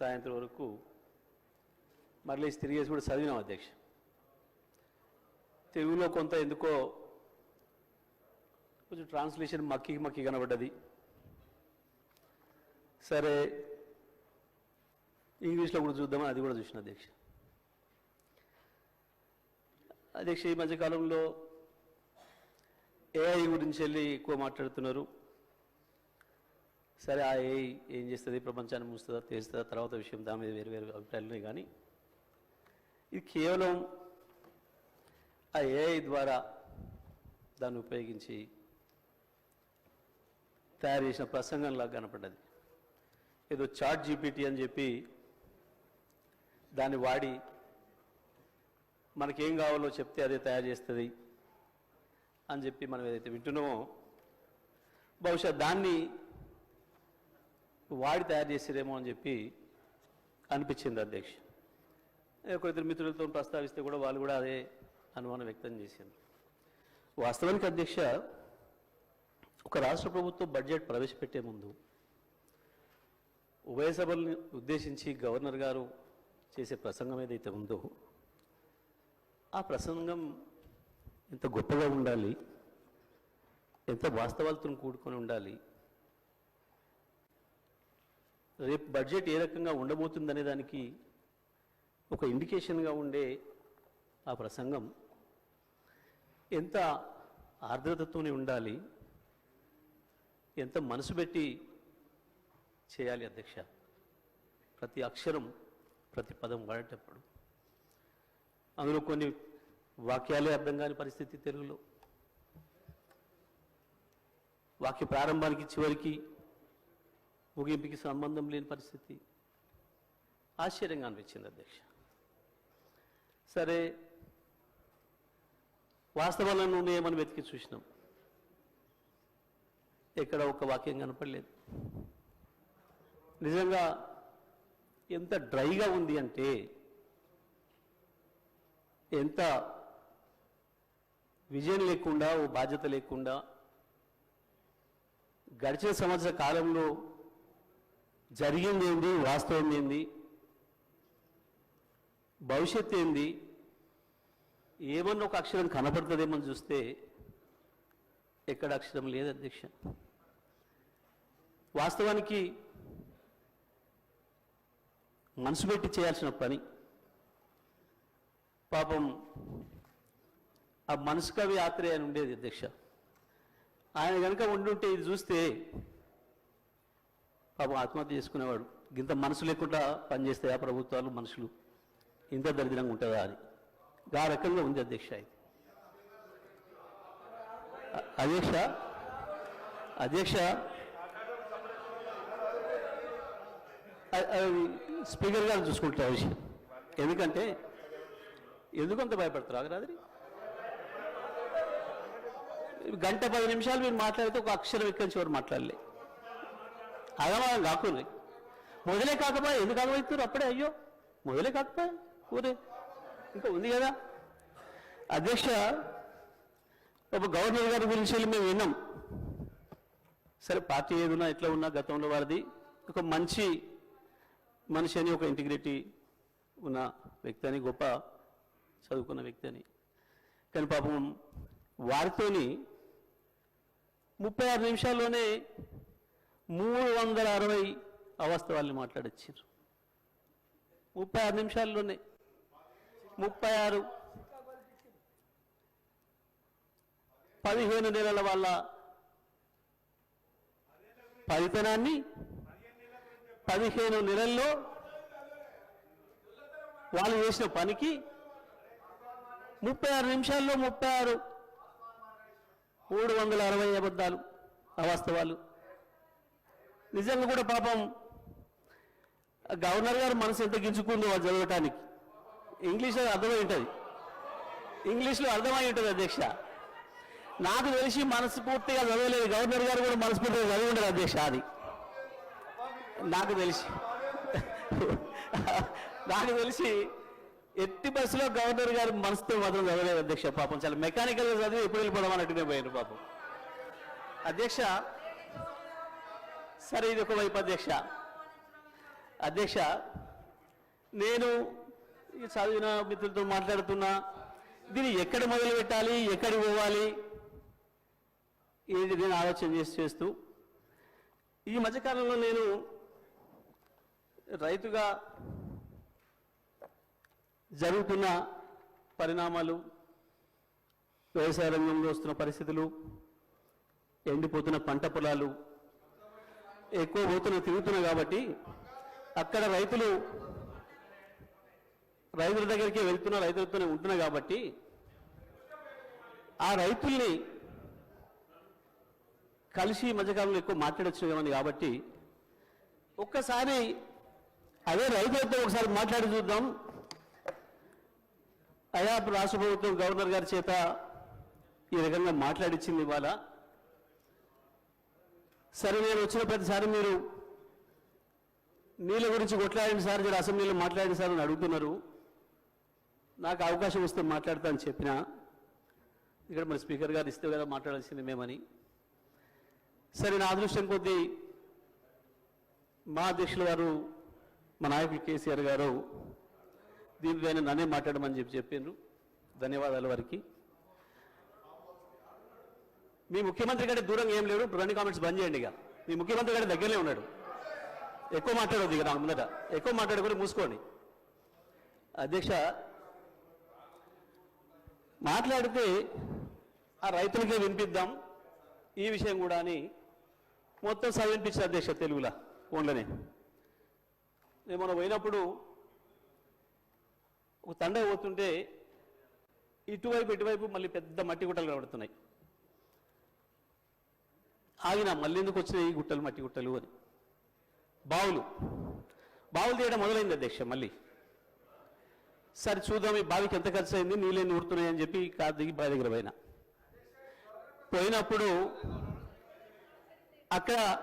సాయంత్రం వరకు మళ్ళీ తిరిగేసి కూడా చదివినాం అధ్యక్ష. తెలుగులో కొంత ఎందుకో కొంచెం ట్రాన్స్లేషన్ మక్కి మక్కి కనబడ్డది. సరే ఇంగ్లీష్లో కూడా చూద్దామని అది కూడా చూసిన అధ్యక్ష. అధ్యక్ష ఈ మధ్యకాలంలో ఏఐ గురించి వెళ్ళి ఎక్కువ మాట్లాడుతున్నారు. సరే ఆ ఏఐ ఏం చేస్తుంది? ప్రపంచాన్ని మూస్తుందా తెలుస్తుందా? తర్వాత విషయం దాని మీద వేరు వేరు అభిప్రాయాలు ఉన్నాయి కానీ ఇది కేవలం ఆ ఏఐ ద్వారా దాన్ని ఉపయోగించి తయారు చేసిన ప్రసంగంలా కనపడ్డది. ఏదో చాట్ జీపీటీ అని చెప్పి దాన్ని వాడి మనకేం కావాలో చెప్తే అదే తయారు చేస్తుంది అని చెప్పి మనం ఏదైతే వింటున్నామో బహుశా దాన్ని వాడి తయారు చేసిరేమో అని చెప్పి అనిపించింది అధ్యక్ష. ఒక ఇద్దరు మిత్రులతో ప్రస్తావిస్తే కూడా వాళ్ళు కూడా అదే అనుమానం వ్యక్తం చేశారు. వాస్తవానికి అధ్యక్ష ఒక రాష్ట్ర ప్రభుత్వం బడ్జెట్ ప్రవేశపెట్టే ముందు ఉభయ సభల్ని ఉద్దేశించి గవర్నర్ గారు చేసే ప్రసంగం ఏదైతే ఉందో ఆ ప్రసంగం ఎంత గొప్పగా ఉండాలి ఎంత వాస్తవాలతో కూడుకొని ఉండాలి రేపు బడ్జెట్ ఏ రకంగా ఉండబోతుందనే దానికి ఒక ఇండికేషన్గా ఉండే ఆ ప్రసంగం ఎంత ఆర్ద్రతతోనే ఉండాలి ఎంత మనసు పెట్టి చేయాలి అధ్యక్ష? ప్రతి అక్షరం ప్రతి పదం వాడేటప్పుడు. అందులో కొన్ని వాక్యాలే అర్థం కాని పరిస్థితి తెలుగులో. వాక్య ప్రారంభానికి చివరికి ముగింపుకి సంబంధం లేని పరిస్థితి. ఆశ్చర్యంగా అనిపించింది అధ్యక్ష. సరే వాస్తవాలను ఉన్నాయేమని వెతికి చూసినాం. ఎక్కడ ఒక వాక్యం కనపడలేదు. నిజంగా ఎంత డ్రైగా ఉంది అంటే ఎంత విజయం లేకుండా ఓ బాధ్యత లేకుండా గడిచిన సంవత్సర కాలంలో జరిగింది ఏంది? వాస్తవం ఏంది? భవిష్యత్ ఏంది? ఏమన్నా ఒక అక్షరం కనపడుతుందేమో చూస్తే ఎక్కడ అక్షరం లేదు అధ్యక్ష. వాస్తవానికి మనసు పెట్టి చేయాల్సిన పని. పాపం ఆ మనసు కవి ఆత్రేయ అని ఉండేది అధ్యక్ష. ఆయన కనుక ఉండుంటే ఇది చూస్తే పాపం ఆత్మహత్య చేసుకునేవాడు. ఇంత మనసు లేకుండా పనిచేస్తాయా ప్రభుత్వాలు మనుషులు? ఇంత దరిద్రంగా ఉంటుందా అని ఆ రకంగా ఉంది అధ్యక్ష ఇది. అధ్యక్ష? అధ్యక్ష? అది స్పీకర్ గారు చూసుకుంటారు విషయం. ఎందుకంటే ఎందుకంత భయపడతారు ఆగరాదిరి గంట పది నిమిషాలు మీరు మాట్లాడితే ఒక అక్షరం ఎక్కడి నుంచి ఎవరు మాట్లాడలే. అగమాగం కాకుండా మొదలే కాకపోయా ఎందుకు ఆగమవుతారు అప్పుడే అయ్యో మొదలే కాకపోయా ఊరే. ఇంకా ఉంది కదా. అధ్యక్ష ఒక గవర్నర్ గారి గురించి మేము విన్నాం. సరే పార్టీ ఏదున్నా ఎట్లా ఉన్నా గతంలో వారిది ఒక మంచి మనిషి అని ఒక ఇంటిగ్రిటీ ఉన్న వ్యక్తి అని గొప్ప చదువుకున్న వ్యక్తి అని. కానీ పాపం వారితోని ముప్పై ఆరు నిమిషాల్లోనే మూడు వందల అరవై అవాస్తవాల్ని మాట్లాడొచ్చారు. ముప్పై ఆరు నిమిషాల్లోనే. ముప్పై ఆరు. పదిహేను నెలల వాళ్ళ ఫలితనాన్ని పదిహేను నెలల్లో వాళ్ళు చేసిన పనికి ముప్పై ఆరు నిమిషాల్లో ముప్పై ఆరు మూడు వందల అరవై అబద్ధాలు అవాస్తవాలు నిజంగా కూడా పాపం గవర్నర్ గారు మనసు ఎంత గించుకుందో అది చదవటానికి. ఇంగ్లీష్లో అర్థమై ఉంటుంది. ఇంగ్లీష్లో అర్థమై ఉంటుంది అధ్యక్ష. నాకు తెలిసి మనస్ఫూర్తిగా చదవలేదు. గవర్నర్ గారు కూడా మనస్ఫూర్తిగా చదివి ఉండరు అధ్యక్ష అది. నాకు తెలిసి. నాకు తెలిసి ఎట్టి బస్సులో గవర్నర్ గారు మనసుతో మాత్రం చదవలేదు అధ్యక్ష. పాపం చాలా మెకానికల్గా చదివి ఎప్పుడు వెళ్ళిపోవడం అన్నట్టునే పోయారు పాపం. అధ్యక్ష సరే ఇది ఒకవైపు అధ్యక్ష. అధ్యక్ష నేను ఈ చదివిన మిత్రులతో మాట్లాడుతున్నా. దీన్ని ఎక్కడ మొదలు పెట్టాలి ఎక్కడికి పోవాలి ఏది నేను ఆలోచన చేసి చేస్తూ. ఈ మధ్యకాలంలో నేను రైతుగా జరుగుతున్న పరిణామాలు వ్యవసాయ రంగంలో వస్తున్న పరిస్థితులు ఎండిపోతున్న పంట పొలాలు ఎక్కువ పోతున్నా తిరుగుతున్నా కాబట్టి అక్కడ రైతులు రైతుల దగ్గరికి వెళ్తున్నా రైతులతోనే ఉంటున్నా కాబట్టి ఆ రైతుల్ని కలిసి మధ్యకాలంలో ఎక్కువ మాట్లాడచ్చు కాబట్టి ఒక్కసారి అదే రైతులతో ఒకసారి మాట్లాడి చూద్దాం. అయా రాష్ట్ర ప్రభుత్వం గవర్నర్ గారి చేత ఈ రకంగా మాట్లాడిచ్చింది ఇవాళ. సరే నేను వచ్చిన ప్రతిసారి మీరు నీళ్ళ గురించి కొట్లాడండి సార్ జర అసెంబ్లీలో మాట్లాడండి సార్ అని అడుగుతున్నారు. నాకు అవకాశం వస్తే మాట్లాడతా అని చెప్పిన ఇక్కడ మరి స్పీకర్ గారు ఇస్తే కదా మాట్లాడాల్సింది మేమని. సరే నా అదృష్టం కొద్దీ మా అధ్యక్షులు గారు మా నాయకులు కేసీఆర్ గారు దీనిపైన నన్నే మాట్లాడమని చెప్పి చెప్పిండ్రు. ధన్యవాదాలు వారికి. మీ ముఖ్యమంత్రి కంటే దూరంగా ఏం లేడు రెండు కామెంట్స్ బంద్ చేయండి ఇక. మీ ముఖ్యమంత్రి కంటే దగ్గరనే ఉన్నాడు. ఎక్కువ మాట్లాడొద్దు ఇక నాకు ముందట. ఎక్కువ మాట్లాడుకొని మూసుకోండి. అధ్యక్ష మాట్లాడితే ఆ రైతులకే వినిపిద్దాం. ఈ విషయం కూడా అని మొత్తం సభ అధ్యక్ష తెలుగులా ఫోన్లోనే. నేను మనం పోయినప్పుడు ఒక తండ పోతుంటే ఇటువైపు ఇటువైపు మళ్ళీ పెద్ద మట్టి గుట్టలు కనబడుతున్నాయి. ఆగిన మళ్ళీ ఎందుకు వచ్చినాయి ఈ గుట్టలు మట్టి గుట్టలు అని. బావులు. బావులు తీయడం మొదలైంది అధ్యక్ష మళ్ళీ. సరే చూద్దాం ఈ బావికి ఎంత ఖర్చు అయింది నీళ్ళని ఊరుతున్నాయని చెప్పి కాదు దిగి బావి దగ్గర పోయినా. పోయినప్పుడు అక్కడ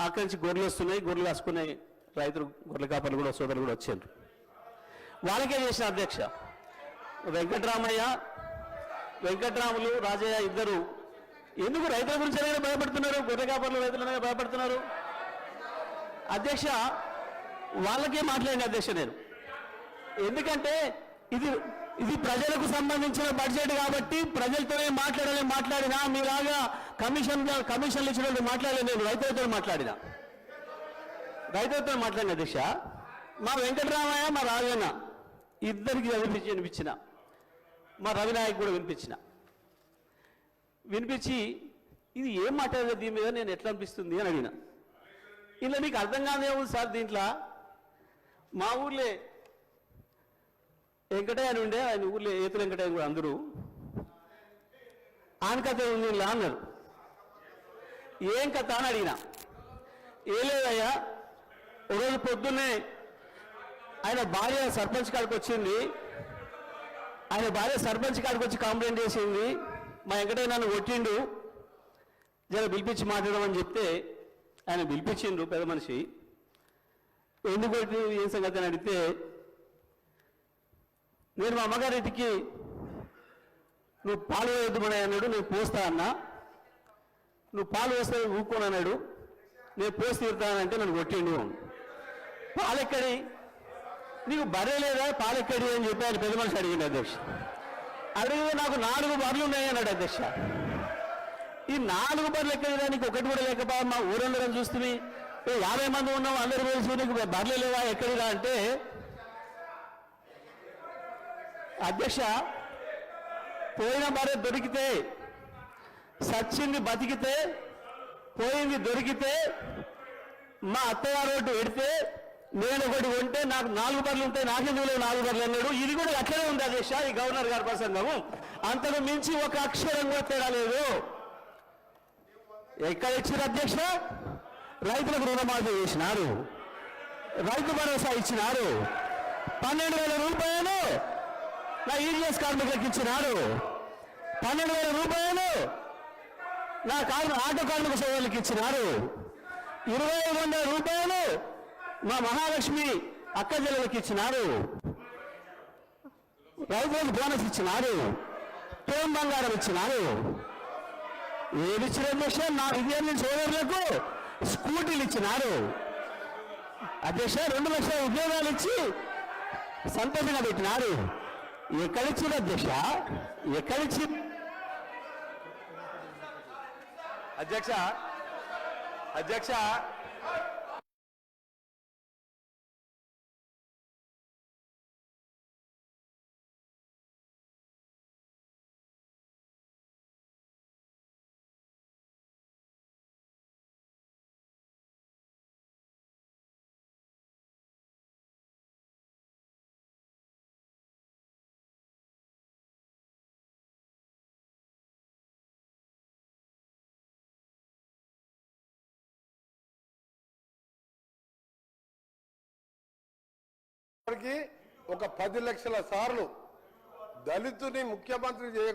అక్కడి నుంచి గొర్రెలు వస్తున్నాయి గొర్రెలు కాసుకునే రైతులు గొర్రెల కాపర్లు కూడా సోదరులు కూడా వచ్చారు. వాళ్ళకే చేసిన అధ్యక్ష. వెంకటరామయ్య వెంకటరాములు రాజయ్య ఇద్దరు ఎందుకు రైతుల గురించి అనేది భయపడుతున్నారు? గొర్రె రైతులు రైతులనే భయపడుతున్నారు? అధ్యక్ష వాళ్ళకే మాట్లాడిన అధ్యక్ష నేను. ఎందుకంటే ఇది ఇది ప్రజలకు సంబంధించిన బడ్జెట్ కాబట్టి ప్రజలతోనే మాట్లాడాలి మాట్లాడినా మీలాగా కమిషన్ కమిషన్లు ఇచ్చిన మాట్లాడలేదు నేను రైతులతో మాట్లాడినా. రైతులతో మాట్లాడిన అధ్యక్ష మా వెంకటరామయ్య మా రాజన్న ఇద్దరికి వినిపించిన మా రవినాయక్ కూడా వినిపించిన. వినిపించి ఇది ఏం మాట్లాడలేదు దీని మీద? నేను ఎట్లా అనిపిస్తుంది? అని అడిగిన. ఇలా నీకు అర్థం కాదే ఉంది సార్ దీంట్లో. మా ఊర్లే వెంకటయ్య అని ఉండే ఆయన ఊర్లో ఏతు వెంకటయ్య కూడా అందరూ. ఆయన కథ ఉంది ఇలా అన్నారు. ఏం కథ? అని అడిగిన. ఏ లేదయ్యా ఒకరోజు పొద్దున్నే ఆయన భార్య సర్పంచ్ కాడికి వచ్చింది. ఆయన భార్య సర్పంచ్ కాడికి వచ్చి కంప్లైంట్ చేసింది. మా వెంకటయ్య నన్ను కొట్టిండు జర పిలిపించి మాట్లాడమని చెప్తే ఆయన పిలిపించిండు పెద్ద మనిషి. ఎందుకు కొట్టి ఏం సంగతి అని అడిగితే నేను మా అమ్మగారింటికి నువ్వు పాలు వేయొద్దుమని అన్నాడు నేను పోస్తా అన్నా. నువ్వు పాలు వేస్తే ఊరుకోను అన్నాడు నేను పోసి తీరుతానంటే నన్ను కొట్టిండు. పాలెక్కడి? నీకు బర్రె లేదా? పాలెక్కడి? అని చెప్పి ఆయన పెద్ద మనిషి అడిగిండు అధ్యక్ష. అడుగు నాకు నాలుగు బర్లు ఉన్నాయి అన్నాడు అధ్యక్ష. ఈ నాలుగు బర్లు ఎక్కడిదా నీకు ఒకటి కూడా లేకపోయా మా ఊరందరం చూస్తుంది యాభై మంది ఉన్నాం అందరు కలిసి నీకు బర్లు లేవా? ఎక్కడిరా అంటే అధ్యక్ష పోయిన భార్య దొరికితే సచ్చింది బతికితే పోయింది దొరికితే మా అత్తగారు ఒకటి పెడితే నేను ఒకటి కొంటే నాకు నాలుగు బర్లు ఉంటాయి నాకెందుకు లేవు నాలుగు బర్లు అన్నాడు. ఇది కూడా అట్లనే ఉంది అధ్యక్ష ఈ గవర్నర్ గారి ప్రసంగము. అంతకు మించి ఒక అక్షరం కూడా తేడా లేదు. ఎక్కడ ఇచ్చిన అధ్యక్ష? రైతులకు రుణమాఫీ చేసినారు. రైతు భరోసా ఇచ్చినారు. పన్నెండు వేల రూపాయలు నా ఈడిఎస్ కార్మికులకు ఇచ్చినారు. పన్నెండు వేల రూపాయలు నా కార్మి ఆటో కార్మిక సోదరులకు ఇచ్చినారు. ఇరవై ఐదు వందల రూపాయలు మా మహాలక్ష్మి అక్క చెల్లెలకు ఇచ్చినారు రైతులకు బోనస్ ఇచ్చినారు తోం బంగారం ఇచ్చినారు ఏది ఇచ్చిన అధ్యక్ష నా విద్యార్థి సోదరులకు స్కూటీలు ఇచ్చినారు అధ్యక్ష రెండు లక్షల ఉద్యోగాలు ఇచ్చి సంతోషంగా పెట్టినారు ఎక్కడిచ్చిన అధ్యక్ష? ఎక్కడిచ్చి అధ్యక్ష అధ్యక్ష ఒక పది లక్షల సార్లు దళితుని ముఖ్యమంత్రి చేయ